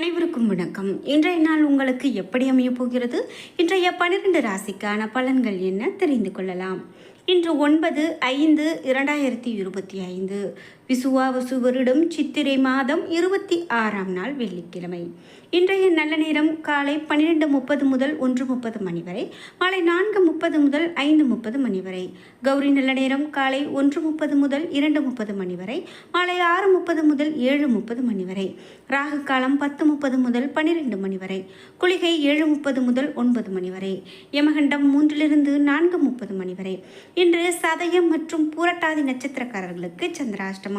அனைவருக்கும் வணக்கம். இன்றைய நாள் உங்களுக்கு எப்படி அமையப் போகிறது? இன்றைய பனிரெண்டு ராசிக்கான பலன்கள் என்ன? தெரிந்து கொள்ளலாம். இன்று ஒன்பது ஐந்து இரண்டாயிரத்தி இருபத்தி ஐந்து. விசுவாவசு வருடம் சித்திரை மாதம் இருபத்தி ஆறாம் நாள் வெள்ளிக்கிழமை. இன்றைய நல்ல நேரம் காலை பன்னிரெண்டு முப்பது முதல் ஒன்று முப்பது மணி வரை மாலை நான்கு முப்பது முதல் ஐந்து முப்பது மணி வரை. கௌரி நல்ல நேரம் காலை ஒன்று முப்பது முதல் இரண்டு முப்பது மணி வரை மாலை ஆறு முப்பது முதல் ஏழு முப்பது மணி வரை. ராகு காலம் பத்து முப்பது முதல் பன்னிரெண்டு மணி வரை குளிகை ஏழு முப்பது முதல் ஒன்பது மணி வரை யமகண்டம் மூன்றிலிருந்து நான்கு முப்பது மணி வரை. இன்று சதயம் மற்றும் பூரட்டாதி நட்சத்திரக்காரர்களுக்கு சந்திராஷ்டமம்.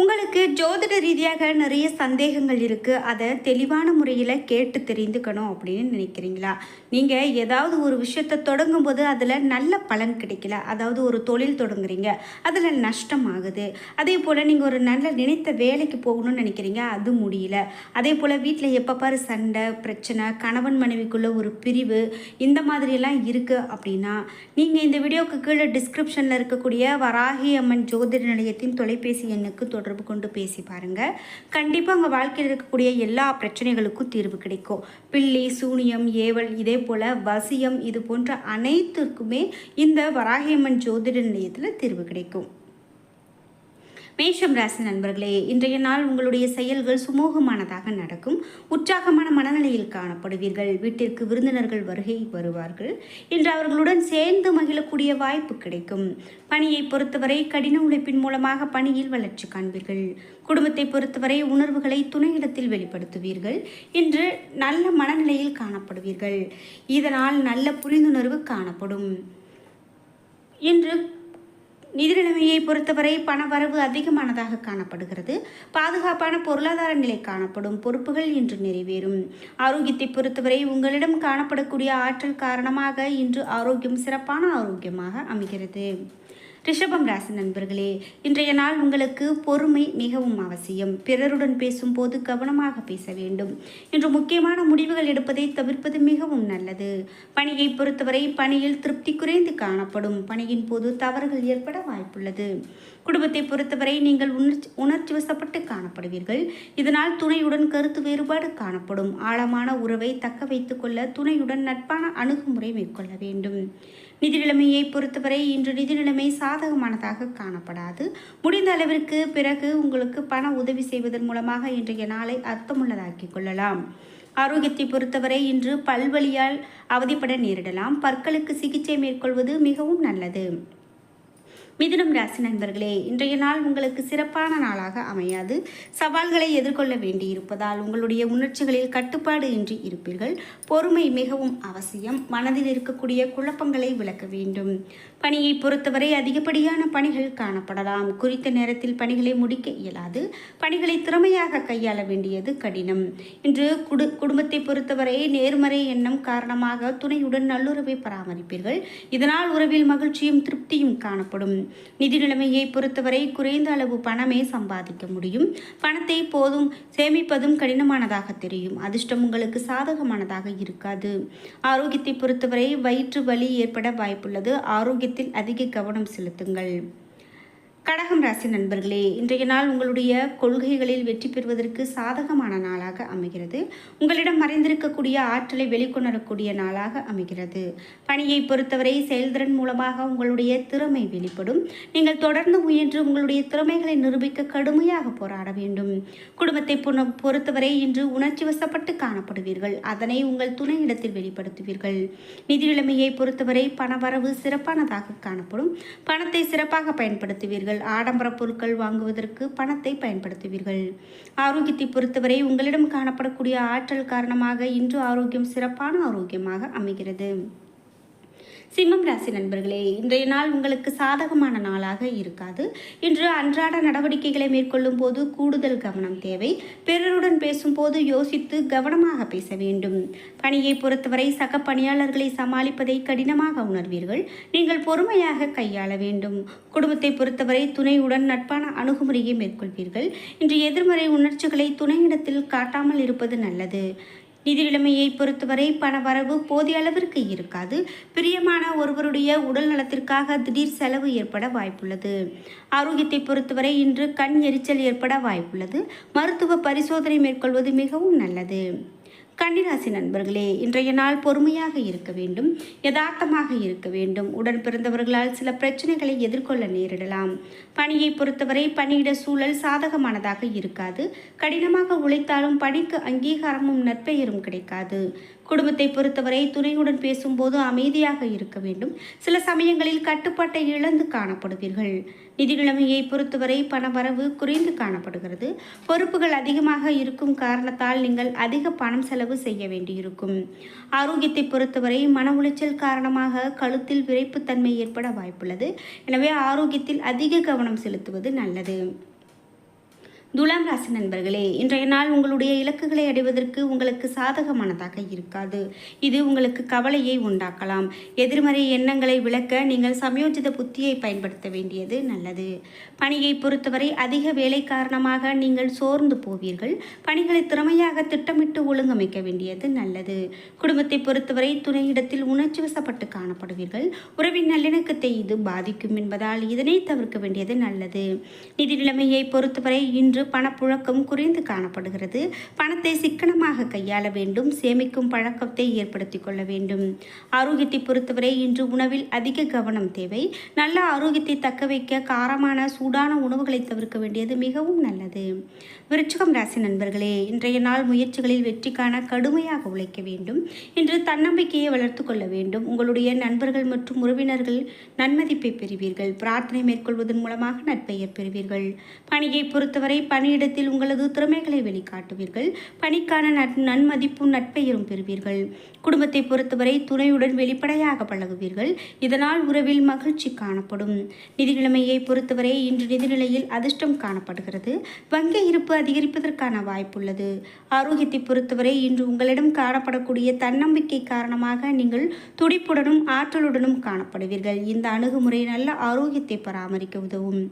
உங்களுக்கு ஜோதிட ரீதியாக நிறைய சந்தேகங்கள் இருக்குது அதை தெளிவான முறையில் கேட்டு தெரிந்துக்கணும் அப்படின்னு நினைக்கிறீங்களா? நீங்கள் ஏதாவது ஒரு விஷயத்தை தொடங்கும் போது அதில் நல்ல பலன் கிடைக்கல. அதாவது ஒரு தொழில் தொடங்குறீங்க. அதில் நஷ்டம் ஆகுது. அதே போல் நீங்கள் ஒரு நல்ல நினைத்த வேலைக்கு போகணும்னு நினைக்கிறீங்க. அது முடியல. அதே போல் வீட்டில் எப்போ பாரு சண்டை பிரச்சனை கணவன் மனைவிக்குள்ளே ஒரு பிரிவு இந்த மாதிரியெல்லாம் இருக்குது அப்படின்னா நீங்கள் இந்த வீடியோக்கு கீழே டிஸ்கிரிப்ஷனில் இருக்கக்கூடிய வராகி அம்மன் ஜோதிட நிலையத்தின் தொலைபேசி எண்ணுக்கு தொடர்பு கொண்டு பேசி பாருங்கள் கண்டிப்பாக உங்கள் வாழ்க்கையில் இருக்கக்கூடிய எல்லா பிரச்சனைகளுக்கும் தீர்வு கிடைக்கும். பில்லி சூனியம் ஏவல் இதே போல் வசியம் இது போன்ற அனைத்திற்குமே இந்த வராகியம்மன் ஜோதிட நிலையத்தில் தீர்வு கிடைக்கும். மேஷம் ராசி நண்பர்களே இன்றைய நாள் உங்களுடைய செயல்கள் சுமூகமானதாக நடக்கும். உற்சாகமான மனநிலையில் காணப்படுவீர்கள். வீட்டிற்கு விருந்தினர்கள் வருகை வருவார்கள். இன்று அவர்களுடன் சேர்ந்து மகிழக்கூடிய வாய்ப்பு கிடைக்கும். பணியை பொறுத்தவரை கடின உழைப்பின் மூலமாக பணியில் வளர்ச்சி காண்பீர்கள். குடும்பத்தை பொறுத்தவரை உணர்வுகளை துணையிடத்தில் வெளிப்படுத்துவீர்கள். இன்று நல்ல மனநிலையில் காணப்படுவீர்கள். இதனால் நல்ல புரிந்துணர்வு காணப்படும். இன்று நிதி நிலைமையை பொறுத்தவரை பணவரவு அதிகமானதாக காணப்படுகிறது. பாதுகாப்பான பொருளாதார நிலை காணப்படும் பொறுப்புகள் இன்று நிறைவேறும். ஆரோக்கியத்தை பொறுத்தவரை உங்களிடம் காணப்படக்கூடிய ஆற்றல் காரணமாக இன்று ஆரோக்கியம் சிறப்பான ஆரோக்கியமாக அமைகிறது. ரிஷபம் ராசி நண்பர்களே இன்றைய நாள் உங்களுக்கு பொறுமை மிகவும் அவசியம். பிறருடன் பேசும்போது கவனமாக பேச வேண்டும். இன்று முக்கியமான முடிவுகள் எடுப்பதை தவிர்ப்பது மிகவும் நல்லது. பணியை பொறுத்தவரை பணியில் திருப்தி குறைந்து காணப்படும். பணியின் போது தவறுகள் ஏற்பட வாய்ப்புள்ளது. குடும்பத்தை பொறுத்தவரை நீங்கள் உணர்ச்சி உணர்ச்சி வசப்பட்டு காணப்படுவீர்கள். இதனால் துணையுடன் கருத்து வேறுபாடு காணப்படும். ஆழமான உறவை தக்க வைத்துக் கொள்ள துணையுடன் நட்பான அணுகுமுறை மேற்கொள்ள வேண்டும். நிதி நிலைமையை பொறுத்தவரை இன்று நிதி நிலைமை சாதகமானதாக காணப்படாது. முடிந்த அளவிற்கு பிறகு உங்களுக்கு பண உதவி செய்வதன் மூலமாக இன்றைய நாளை அர்த்தமுள்ளதாக்கிக் கொள்ளலாம். ஆரோக்கியத்தை பொறுத்தவரை இன்று பல்வழியால் அவதிப்பட நேரிடலாம். பற்களுக்கு சிகிச்சை மேற்கொள்வது மிகவும் நல்லது. மிதுனம் ராசி நண்பர்களே இன்றைய நாள் உங்களுக்கு சிறப்பான நாளாக அமையாது. சவால்களை எதிர்கொள்ள வேண்டியிருப்பதால் உங்களுடைய உணர்ச்சிகளில் கட்டுப்பாடு இன்றி இருப்பீர்கள். பொறுமை மிகவும் அவசியம். மனதில் இருக்கக்கூடிய குழப்பங்களை விளக்க வேண்டும். பணியை பொறுத்தவரை அதிகப்படியான பணிகள் காணப்படலாம். குறித்த நேரத்தில் பணிகளை முடிக்க இயலாது. பணிகளை திறமையாக கையாள வேண்டியது கடினம். இன்று குடு குடும்பத்தை பொறுத்தவரை நேர்மறை எண்ணம் காரணமாக துணையுடன் நல்லுறவை பராமரிப்பீர்கள். இதனால் உறவில் மகிழ்ச்சியும் திருப்தியும் காணப்படும். நிதி நிலைமையை பொறுத்தவரை குறைந்த அளவு பணமே சம்பாதிக்க முடியும். பணத்தை போதும் சேமிப்பதும் கடினமானதாக தெரியும். அதிர்ஷ்டம் உங்களுக்கு சாதகமானதாக இருக்காது. ஆரோக்கியத்தை பொறுத்தவரை வயிற்று வலி ஏற்பட வாய்ப்புள்ளது. ஆரோக்கியத்தில் அதிக கவனம் செலுத்துங்கள். கடகம் ராசி நண்பர்களே இன்றைய நாள் உங்களுடைய கொள்கைகளில் வெற்றி பெறுவதற்கு சாதகமான நாளாக அமைகிறது. உங்களிடம் மறைந்திருக்கக்கூடிய ஆற்றலை வெளிக்கொணரக்கூடிய நாளாக அமைகிறது. பணியை பொறுத்தவரை செயல்திறன் மூலமாக உங்களுடைய திறமை வெளிப்படும். நீங்கள் தொடர்ந்து முயன்று உங்களுடைய திறமைகளை நிரூபிக்க கடுமையாக போராட வேண்டும். குடும்பத்தை பொறுத்தவரை இன்று உணர்ச்சி வசப்பட்டு காணப்படுவீர்கள். அதனை உங்கள் துணையிடத்தில் வெளிப்படுத்துவீர்கள். நிதி நிலைமையை பொறுத்தவரை பணவரவு சிறப்பானதாக காணப்படும். பணத்தை சிறப்பாக பயன்படுத்துவீர்கள். ஆடம்பர பொருட்கள் வாங்குவதற்கு பணத்தை பயன்படுத்துவீர்கள். ஆரோக்கியத்தை பொறுத்தவரை உங்களிடம் காணப்படக்கூடிய ஆற்றல் காரணமாக இன்று ஆரோக்கியம் சிறப்பான ஆரோக்கியமாக அமைகிறது. சிம்மம் ராசி நண்பர்களே இன்றைய நாள் உங்களுக்கு சாதகமான நாளாக இருக்காது. இன்று அன்றாட நடவடிக்கைகளை மேற்கொள்ளும் போது கூடுதல் கவனம் தேவை. பிறருடன் பேசும்போது யோசித்து கவனமாக பேச வேண்டும். பணியை பொறுத்தவரை சக பணியாளர்களை சமாளிப்பதை கடினமாக உணர்வீர்கள். நீங்கள் பொறுமையாக கையாள வேண்டும். குடும்பத்தை பொறுத்தவரை துணையுடன் நட்பான அணுகுமுறையை மேற்கொள்வீர்கள். இன்று எதிர்மறை உணர்ச்சிகளை துணையிடத்தில் காட்டாமல் இருப்பது நல்லது. நிதி நிலைமையை பொறுத்தவரை பண வரவு போதிய அளவிற்கு இருக்காது. பிரியமான ஒருவருடைய உடல் நலத்திற்காக திடீர் செலவு ஏற்பட வாய்ப்புள்ளது. ஆரோக்கியத்தை பொறுத்தவரை இன்று கண் எரிச்சல் ஏற்பட வாய்ப்புள்ளது. மருத்துவ பரிசோதனை மேற்கொள்வது மிகவும் நல்லது. கன்னிராசி நண்பர்களே இன்றைய நாள் பொறுமையாக இருக்க வேண்டும் யதார்த்தமாக இருக்க வேண்டும். உடன் பிறந்தவர்களால் சில பிரச்சனைகளை எதிர்கொள்ள நேரிடலாம். பணியை பொறுத்தவரை பணியிட சூழல் சாதகமானதாக இருக்காது. கடினமாக உழைத்தாலும் பணிக்கு அங்கீகாரமும் நற்பெயரும் கிடைக்காது. குடும்பத்தை பொறுத்தவரை துணையுடன் பேசும்போது அமைதியாக இருக்க வேண்டும். சில சமயங்களில் கட்டுப்பாட்டை இழந்து காணப்படுவீர்கள். நிதி நிலைமையை பொறுத்தவரை பண வரவு குறைந்து காணப்படுகிறது. பொறுப்புகள் அதிகமாக இருக்கும் காரணத்தால் நீங்கள் அதிக பணம் செலவு செய்ய வேண்டியிருக்கும். ஆரோக்கியத்தை பொறுத்தவரை மன உளைச்சல் காரணமாக கழுத்தில் விரைப்புத்தன்மை ஏற்பட வாய்ப்புள்ளது. எனவே ஆரோக்கியத்தில் அதிக கவனம் செலுத்துவது நல்லது. துலாம் ராசி நண்பர்களே இன்றைய நாள் உங்களுடைய இலக்குகளை அடைவதற்கு உங்களுக்கு சாதகமானதாக இருக்காது. இது உங்களுக்கு கவலையை உண்டாக்கலாம். எதிர்மறை எண்ணங்களை விளக்க நீங்கள் சமயோஜித புத்தியை பயன்படுத்த வேண்டியது நல்லது. பணியை பொறுத்தவரை அதிக வேலை காரணமாக நீங்கள் சோர்ந்து போவீர்கள். பணிகளை திறமையாக திட்டமிட்டு ஒழுங்கமைக்க வேண்டியது நல்லது. குடும்பத்தை பொறுத்தவரை துணையிடத்தில் உணர்ச்சி வசப்பட்டு காணப்படுவீர்கள். உறவின் நல்லிணக்கத்தை இது பாதிக்கும் என்பதால் இதனை தவிர்க்க வேண்டியது நல்லது. நிதி நிலைமையை பொறுத்தவரை இன்று இன்று பணப்புழக்கம் குறைந்து காணப்படுகிறது. பணத்தை சிக்கனமாக கையாள வேண்டும். சேமிக்கும் பழக்கத்தை ஏற்படுத்தி கொள்ள வேண்டும். ஆரோக்கியத்தை பொறுத்தவரை இன்று உணவில் அதிக கவனம் தேவை. நல்ல ஆரோக்கியத்தை தக்க வைக்க காரமான சூடான உணவுகளை தவிர்க்க வேண்டியது மிகவும் நல்லது. விருச்சகம் ராசி நண்பர்களே இன்றைய நாள் முயற்சிகளில் வெற்றி காண கடுமையாக உழைக்க வேண்டும். இன்று தன்னம்பிக்கையை வளர்த்து கொள்ள வேண்டும். உங்களுடைய நண்பர்கள் மற்றும் உறவினர்கள் நன்மதிப்பை பெறுவீர்கள். பிரார்த்தனை மேற்கொள்வதன் மூலமாக நட்பெயர் பெறுவீர்கள் பணியை பொறுத்தவரை பணியிடத்தில் உங்களது திறமைகளை வெளிக்காட்டுவீர்கள். பணிக்கான நன்மதிப்பும் நட்பெயரும் பெறுவீர்கள். குடும்பத்தை பொறுத்தவரை துணையுடன் வெளிப்படையாக பழகுவீர்கள். இதனால் உறவில் மகிழ்ச்சி காணப்படும். நிதி நிலைமையை பொறுத்தவரை இன்று நிதிநிலையில் அதிர்ஷ்டம் காணப்படுகிறது. வங்கி இருப்பு அதிகரிப்பதற்கான வாய்ப்புள்ளது. ஆரோக்கியத்தை பொறுத்தவரை இன்று உங்களிடம் காணப்படக்கூடிய தன்னம்பிக்கை காரணமாக நீங்கள் துடிப்புடனும் ஆற்றலுடனும் காணப்படுவீர்கள். இந்த அணுகுமுறை நல்ல ஆரோக்கியத்தை பராமரிக்க உதவும்.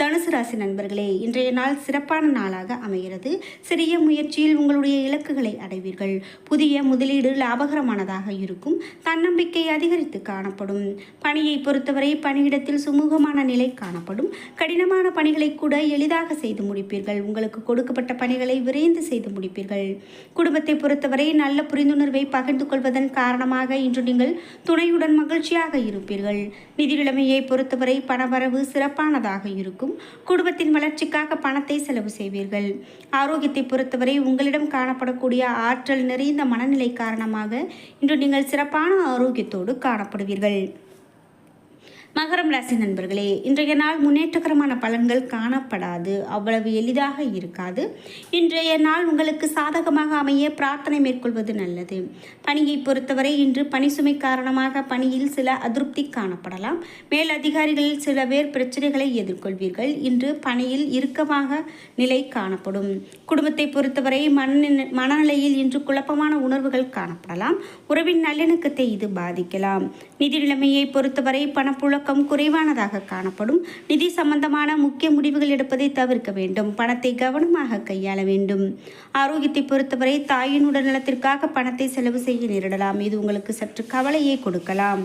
தனுசு ராசி நண்பர்களே இன்றைய நாள் சிறப்பான நாளாக அமைகிறது. சிறிய முயற்சியில் உங்களுடைய இலக்குகளை அடைவீர்கள். புதிய முதலீடு லாபகரமானதாக இருக்கும். தன்னம்பிக்கை அதிகரித்து காணப்படும். பணியை பொறுத்தவரை பணியிடத்தில் சுமூகமான நிலை காணப்படும். கடினமான பணிகளை கூட எளிதாக செய்து முடிப்பீர்கள். உங்களுக்கு கொடுக்கப்பட்ட பணிகளை விரைந்து செய்து முடிப்பீர்கள். குடும்பத்தை பொறுத்தவரை நல்ல புரிந்துணர்வை பகிர்ந்து கொள்வதன் காரணமாக இன்று நீங்கள் துணையுடன் மகிழ்ச்சியாக இருப்பீர்கள். நிதி நிலைமையை பொறுத்தவரை பணவரவு சிறப்பானதாக இருக்கும். இருக்கும் குடும்பத்தின் வளர்ச்சிக்காக பணத்தை செலவு செய்வீர்கள். ஆரோக்கியத்தை பொறுத்தவரை உங்களிடம் காணப்படக்கூடிய ஆற்றல் நிறைந்த மனநிலை காரணமாக இன்று நீங்கள் சிறப்பான ஆரோக்கியத்தோடு காணப்படுவீர்கள். மகரம் ராசி நண்பர்களே இன்றைய நாள் முன்னேற்றகரமான பலன்கள் காணப்படாது அவ்வளவு எளிதாக இருக்காது. இன்றைய நாள் உங்களுக்கு சாதகமாக அமைய பிரார்த்தனை மேற்கொள்வது நல்லது. பணியை பொறுத்தவரை இன்று பணி சுமை காரணமாக பணியில் சில அதிருப்தி காணப்படலாம். மேல் அதிகாரிகளில் சில பேர் பிரச்சனைகளை எதிர்கொள்வீர்கள். இன்று பணியில் இறுக்கமாக நிலை காணப்படும். குடும்பத்தை பொறுத்தவரை மன மனநிலையில் இன்று குழப்பமான உணர்வுகள் காணப்படலாம். உறவின் நல்லிணக்கத்தை இது பாதிக்கலாம். நிதி நிலைமையை பொறுத்தவரை பணப்புழ பழக்கம் குறைவானதாக காணப்படும். நிதி சம்பந்தமான முக்கிய முடிவுகள் எடுப்பதை தவிர்க்க வேண்டும். பணத்தை கவனமாக கையாள வேண்டும். ஆரோக்கியத்தை பொறுத்தவரை தாயின் உடல்நலத்திற்காக பணத்தை செலவு செய்ய நேரிடலாம். இது உங்களுக்கு சற்று கவலையை கொடுக்கலாம்.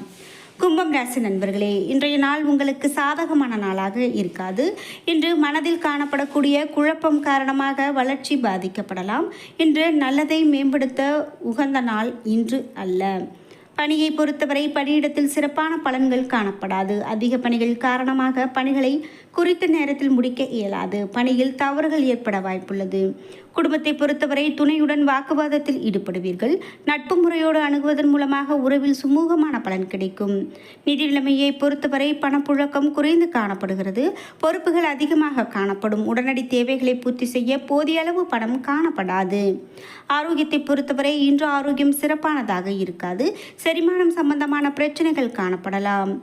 கும்பம் ராசி நண்பர்களே இன்றைய நாள் உங்களுக்கு சாதகமான நாளாக இருக்காது. இன்று மனதில் காணப்படக்கூடிய குழப்பம் காரணமாக வளர்ச்சி பாதிக்கப்படலாம். இன்று நல்லதை மேம்படுத்த உகந்த நாள் இன்று அல்ல. பணியை பொறுத்தவரை பணியிடத்தில் சிறப்பான பலன்கள் காணப்படாது. அதிக பணிகள் காரணமாக பணிகளை குறித்த நேரத்தில் முடிக்க இயலாது. பணியில் தவறுகள் ஏற்பட வாய்ப்புள்ளது. குடும்பத்தை பொறுத்தவரை துணையுடன் வாக்குவாதத்தில் ஈடுபடுவீர்கள். நட்பு முறையோடு அணுகுவதன் மூலமாக உறவில் சுமூகமான பலன் கிடைக்கும். நிதி நிலைமையை பொறுத்தவரை பணப்புழக்கம் குறைந்து காணப்படுகிறது. பொறுப்புகள் அதிகமாக காணப்படும். உடனடி தேவைகளை பூர்த்தி செய்ய போதிய அளவு பணம் காணப்படாது. ஆரோக்கியத்தை பொறுத்தவரை இன்று ஆரோக்கியம் சிறப்பானதாக இருக்காது. செரிமானம் சம்பந்தமான பிரச்சனைகள் காணப்படலாம்.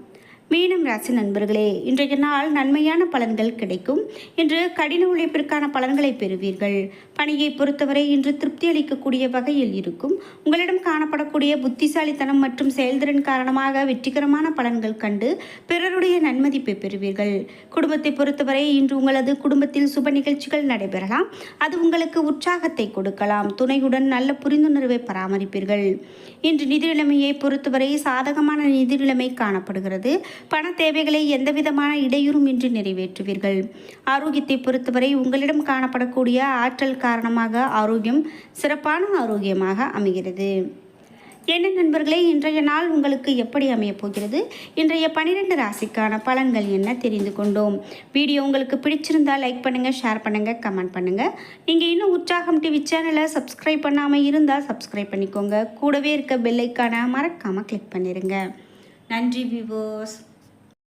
மீனம் ராசி நண்பர்களே இன்றைய நாள் நன்மையான பலன்கள் கிடைக்கும். இன்று கடின உழைப்பிற்கான பலன்களை பெறுவீர்கள். பணியை பொறுத்தவரை இன்று திருப்தி அளிக்கக்கூடிய வகையில் இருக்கும். உங்களிடம் காணப்படக்கூடிய புத்திசாலித்தனம் மற்றும் செயல்திறன் காரணமாக வெற்றிகரமான பலன்கள் கண்டு பிறருடைய நன்மதிப்பை பெறுவீர்கள். குடும்பத்தை பொறுத்தவரை இன்று உங்களது குடும்பத்தில் சுப நிகழ்ச்சிகள் நடைபெறலாம். அது உங்களுக்கு உற்சாகத்தை கொடுக்கலாம். துணையுடன் நல்ல புரிந்துணர்வை பராமரிப்பீர்கள். இன்று நிதி நிலைமையை பொறுத்தவரை சாதகமான நிதி நிலைமை காணப்படுகிறது. பண தேவைகளை எந்தவிதமான இடையூறும் இன்றி நிறைவேற்றுவீர்கள். ஆரோக்கியத்தை பொறுத்தவரை உங்களிடம் காணப்படக்கூடிய ஆற்றல் காரணமாக ஆரோக்கியம் சிறப்பான ஆரோக்கியமாக அமைகிறது. என்ன நண்பர்களே இன்றைய நாள் உங்களுக்கு எப்படி அமையப் போகிறது? இன்றைய பன்னிரெண்டு ராசிக்கான பலன்கள் என்ன தெரிந்து கொண்டோம். வீடியோ உங்களுக்கு பிடிச்சிருந்தால் லைக் பண்ணுங்கள் ஷேர் பண்ணுங்கள் கமெண்ட் பண்ணுங்கள் நீங்கள் இன்னும் உற்சாகம் டிவி சேனலை சப்ஸ்கிரைப் பண்ணாமல் இருந்தால் சப்ஸ்கிரைப் பண்ணிக்கோங்க. கூடவே இருக்க பெல்லைக்கான மறக்காமல் கிளிக் பண்ணிடுங்க நன்றி விவோஸ்